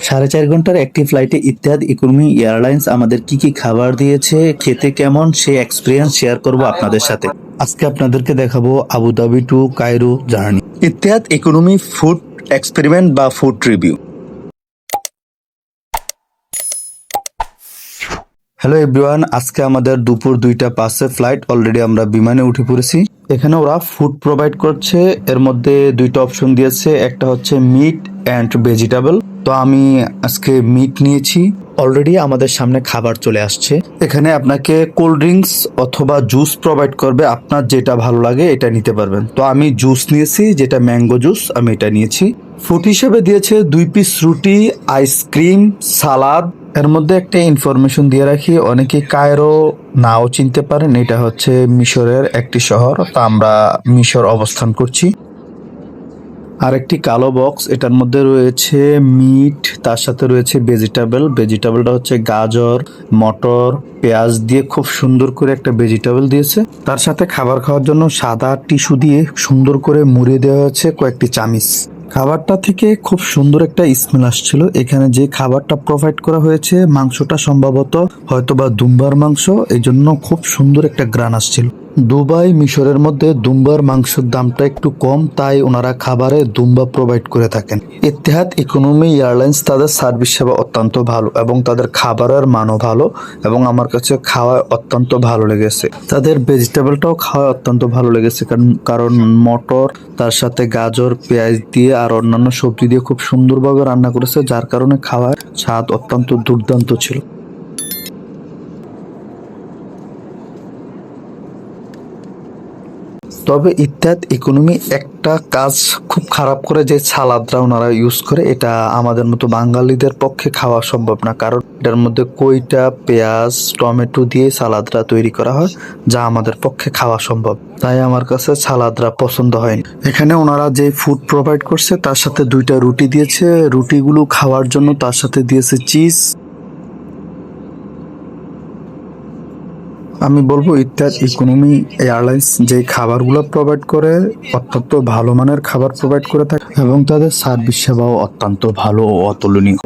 সাড়ে চার ঘণ্টার একটি ফ্লাইটে ইত্যাদ ইকোনমি এয়ারলাইন্স আমাদের কি কি খাবার দিয়েছে, খেতে কেমন সে এক্সপিরিয়েন্স শেয়ার করব আপনাদের সাথে। আজকে আপনাদেরকে দেখাবো Abu Dhabi to Cairo journey ইত্যাদ economy food experiment বা ফুড রিভিউ হ্যালো এভরিওয়ান আজকে আমাদের দুপুর দুইটা পাঁচে ফ্লাইট অলরেডি আমরা বিমানে উঠে পড়েছি। এখানে ওরা ফুড প্রোভাইড করছে, এর মধ্যে দুইটা অপশন দিয়েছে, একটা হচ্ছে মিট অ্যান্ড ভেজিটেবল তো আমি আজকে মিট নিয়েছি। অলরেডি আমাদের সামনে খাবার চলে আসছে। এখানে আপনাকে কোল্ড ড্রিঙ্কস অথবা জুস প্রোভাইড করবে, আপনার যেটা ভালো লাগে এটা নিতে পারবেন। তো আমি জুস নিয়েছি, যেটা ম্যাঙ্গো জুস আমি এটা নিয়েছি। ফুড হিসেবে দিয়েছে দুই পিস রুটি আইসক্রিম সালাদ এর মধ্যে একটা ইনফরমেশন দিয়ে রাখি, অনেকে কায়রো নাও চিনতে পারেন, এটা হচ্ছে মিশরের একটি শহর, তা আমরা মিশর অবস্থান করছি। আর একটি কালো বক্স এটার মধ্যে রয়েছে মিট তার সাথে রয়েছে ভেজিটেবল ভেজিটেবলটা হচ্ছে গাজর, মটর, পেঁয়াজ দিয়ে খুব সুন্দর করে একটা ভেজিটেবল দিয়েছে। তার সাথে খাবার খাওয়ার জন্য সাদা টিস্যু দিয়ে সুন্দর করে মুড়ে দেওয়া হয়েছে কয়েকটি চামিচ। খাবারটা থেকে খুব সুন্দর একটা স্মেল আসছিল। এখানে যে খাবারটা প্রোভাইড করা হয়েছে, মাংসটা সম্ভবত হয়তোবা দুম্বার মাংস এই জন্য খুব সুন্দর একটা গ্রান আসছিল। দুবাই মিশরের মধ্যে দুম্বার মাংসের দামটা একটু কম, তাই ওনারা খাবারে দুম্বা প্রোভাইড করে থাকেন। ইতিহাদ ইকোনমি এয়ারলাইন্স তাদের সার্ভিস সেবা অত্যন্ত ভালো এবং তাদের খাবারের মানও ভালো এবং আমার কাছে খাওয়া অত্যন্ত ভালো লেগেছে। তাদের ভেজিটেবলটাও খাওয়া অত্যন্ত ভালো লেগেছে কারণ কারণ মটর, তার সাথে গাজর, পেঁয়াজ দিয়ে আর অন্যান্য সবজি দিয়ে খুব সুন্দরভাবে রান্না করেছে, যার কারণে খাওয়ার স্বাদ অত্যন্ত দুর্দান্ত ছিল। তবে ইত্যাদ ইকোনমি একটা কাজ খুব খারাপ করে যে সালাদরা ওনারা ইউজ করে, এটা আমাদের মতো বাঙালিদের পক্ষে খাওয়া সম্ভব না। কারণ এটার মধ্যে কইটা, পেঁয়াজ, টমেটো দিয়ে সালাদরা তৈরি করা হয়, যা আমাদের পক্ষে খাওয়া সম্ভব। তাই আমার কাছে সালাদরা পছন্দ হয়নি। এখানে ওনারা যে ফুড প্রোভাইড করছে, তার সাথে দুইটা রুটি দিয়েছে। রুটিগুলো খাওয়ার জন্য তার সাথে দিয়েছে চিজ আমি বলব, ইত্যাদ ইকোনমি এয়ারলাইন্স যে খাবারগুলো প্রোভাইড করে, অত্যন্ত ভালো মানের খাবার প্রোভাইড করে থাকে এবং তাদের সার্ভিস সেবাও অত্যন্ত ভালো ও অতুলনীয়।